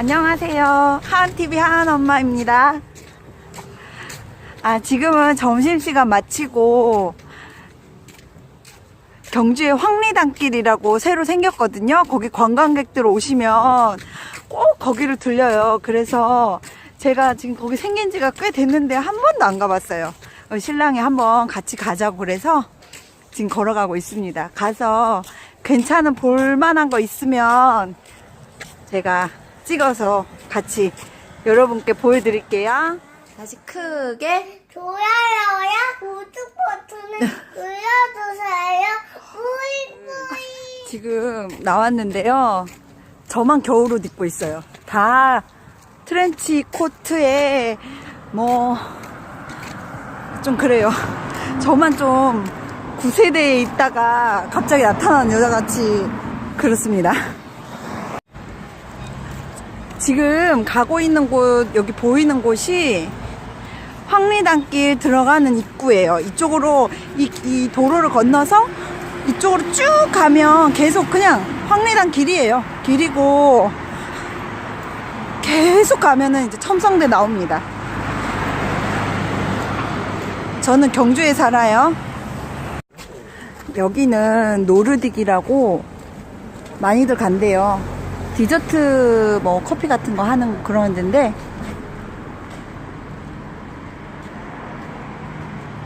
안녕하세요. 하은TV 하은 엄마입니다. 아, 지금은 점심시간 마치고 경주에 황리단길이라고 새로 생겼거든요. 거기 관광객들 오시면 꼭 거기를 들려요. 그래서 제가 지금 거기 생긴 지가 꽤 됐는데 한 번도 안 가봤어요. 어, 신랑이 한번 같이 가자고 그래서 지금 걸어가고 있습니다. 가서 괜찮은 볼만한 거 있으면 제가 찍어서 같이 여러분께 보여드릴게요. 다시 크게 좋아요야 구독 버튼을 눌러주세요. 뿌이 뿌이. 지금 나왔는데요. 저만 겨울옷 입고 있어요. 다 트렌치 코트에 뭐 좀 그래요. 저만 좀 구세대에 있다가 갑자기 나타난 여자같이 그렇습니다. 지금 가고 있는 곳, 여기 보이는 곳이 황리단길 들어가는 입구예요. 이쪽으로, 이, 이 도로를 건너서 이쪽으로 쭉 가면 계속 그냥 황리단 길이에요. 길이고, 계속 가면은 이제 첨성대 나옵니다. 저는 경주에 살아요. 여기는 노르딕이라고 많이들 간대요. 디저트 뭐 커피 같은 거 하는 그런 데인데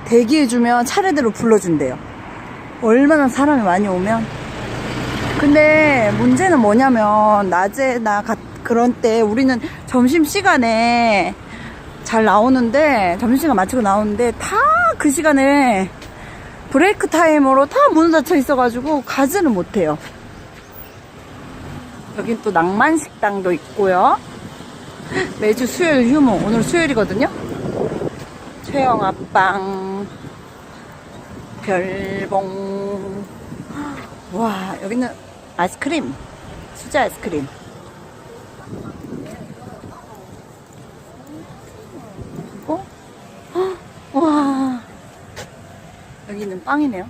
대기해주면 차례대로 불러준대요. 얼마나 사람이 많이 오면. 근데 문제는 뭐냐면 낮에나 가- 그런 때 우리는 점심시간에 잘 나오는데 점심시간 마치고 나오는데 다 그 시간에 브레이크 타임으로 다문 닫혀 있어가지고 가지는 못해요. 여긴 또 낭만 식당도 있고요. 매주 수요일 휴무. 오늘 수요일이거든요. 최영아빵, 별봉. 와, 여기는 아이스크림. 수제 아이스크림. 어? 헉, 와. 여기는 빵이네요.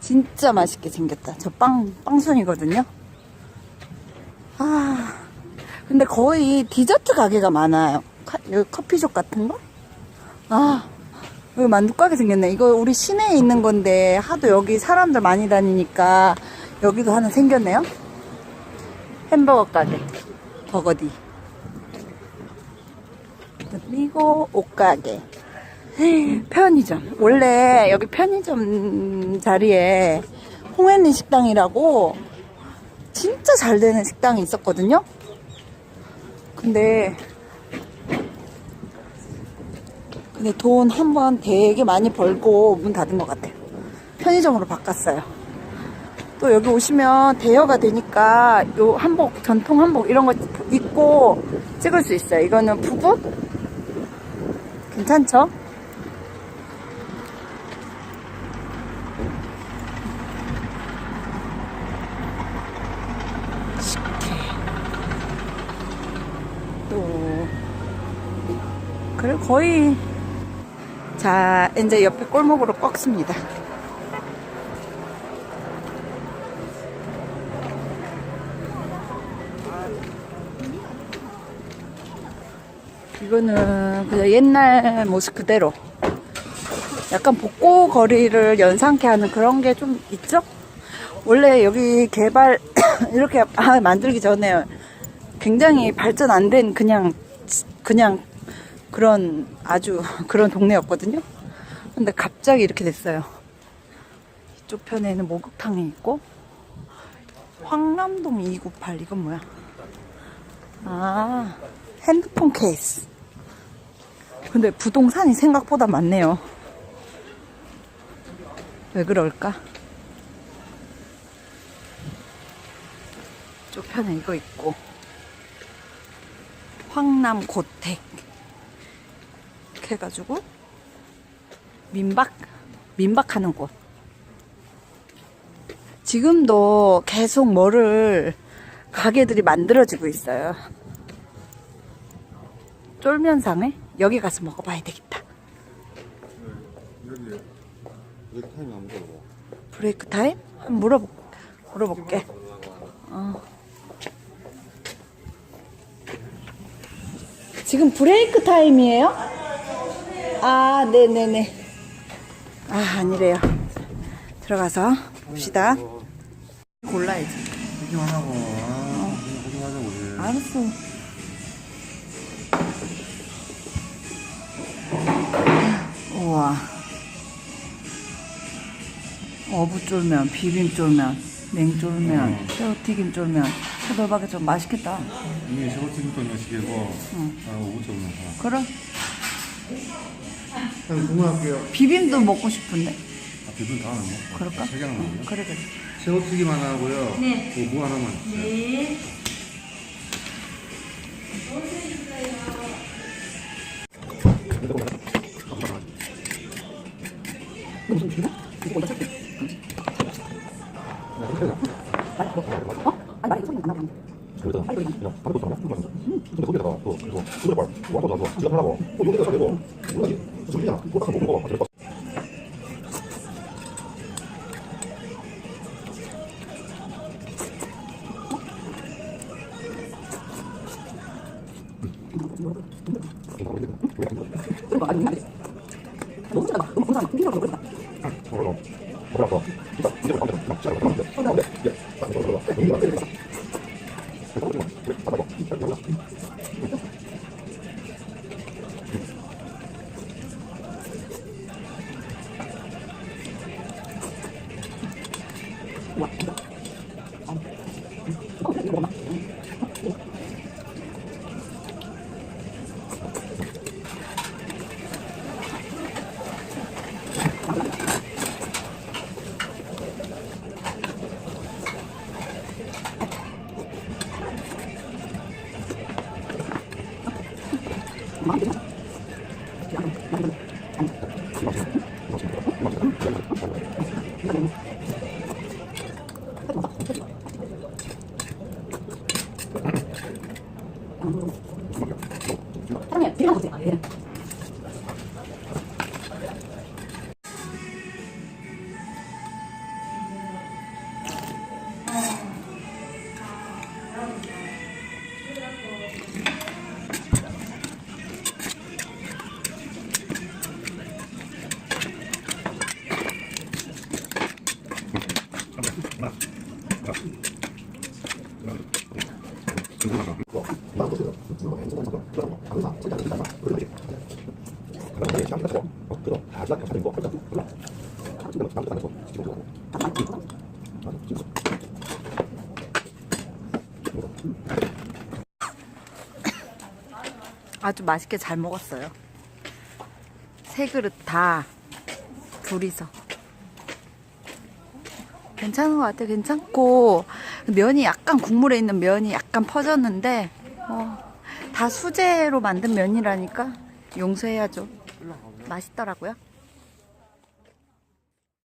진짜 맛있게 생겼다. 저 빵, 빵순이거든요. 아, 근데 거의 디저트 가게가 많아요. 카- 여기 커피숍 같은 거? 아, 여기 만두 가게 생겼네. 이거 우리 시내에 있는 건데, 하도 여기 사람들 많이 다니니까, 여기도 하나 생겼네요. 햄버거 가게. 버거디. 그리고 옷가게. 편의점. 원래 여기 편의점 자리에 홍현리 식당이라고 진짜 잘 되는 식당이 있었거든요. 근데 근데 돈 한 번 되게 많이 벌고 문 닫은 것 같아요. 편의점으로 바꿨어요. 또 여기 오시면 대여가 되니까 요 한복 전통 한복 이런 거 입고 찍을 수 있어요. 이거는 부부 괜찮죠? 또 그래 거의 자 이제 옆에 골목으로 꺾습니다. 이거는 그냥 옛날 모습 그대로 약간 복고 거리를 연상케 하는 그런 게 좀 있죠? 원래 여기 개발 이렇게 아, 만들기 전에 굉장히 발전 안 된 그냥 그냥 그런 아주 그런 동네였거든요. 근데 갑자기 이렇게 됐어요. 이쪽 편에는 목욕탕이 있고 황남동 298 이건 뭐야? 아 핸드폰 케이스. 근데 부동산이 생각보다 많네요. 왜 그럴까? 이쪽 편에 이거 있고 황남 고택 이렇게 해가지고 민박 민박하는 곳 지금도 계속 뭐를 가게들이 만들어지고 있어요 쫄면상에 여기 가서 먹어봐야 되겠다 여기 여기 타임 안 물어봐. 브레이크 타임? 한번 물어볼, 물어볼게 어. 지금 브레이크 타임이에요? 아, 네네네. 아, 아니래요. 들어가서 봅시다. 골라야지. 하고. 아, 우리. 알았어. 우와. 어부쫄면, 비빔쫄면, 냉쫄면, 새우튀김 쫄면. 차돌박이 좀 맛있겠다. 이게 셔틀부터 몇시계고 아, 5점 나. 그럼 그럼 주문할게요. 비빔도 먹고 싶은데. 아, 비빔 다 하는 거? 그럴까? 세개 하는 거요 그래 그래. 새우튀김 하나 하고요. 네. 무 하나만 주 수저발 와도 나서 지갑 하라고 또 용기가 사되고 몰라지 술이잖아 또 닦아 먹고 거 아주 맛있게 잘 먹었어요. 세 그릇 다 둘이서. 괜찮은 것 같아요. 괜찮고 면이 약간 국물에 있는 면이 약간 퍼졌는데 어, 다 수제로 만든 면이라니까 용서해야죠. 맛있더라고요.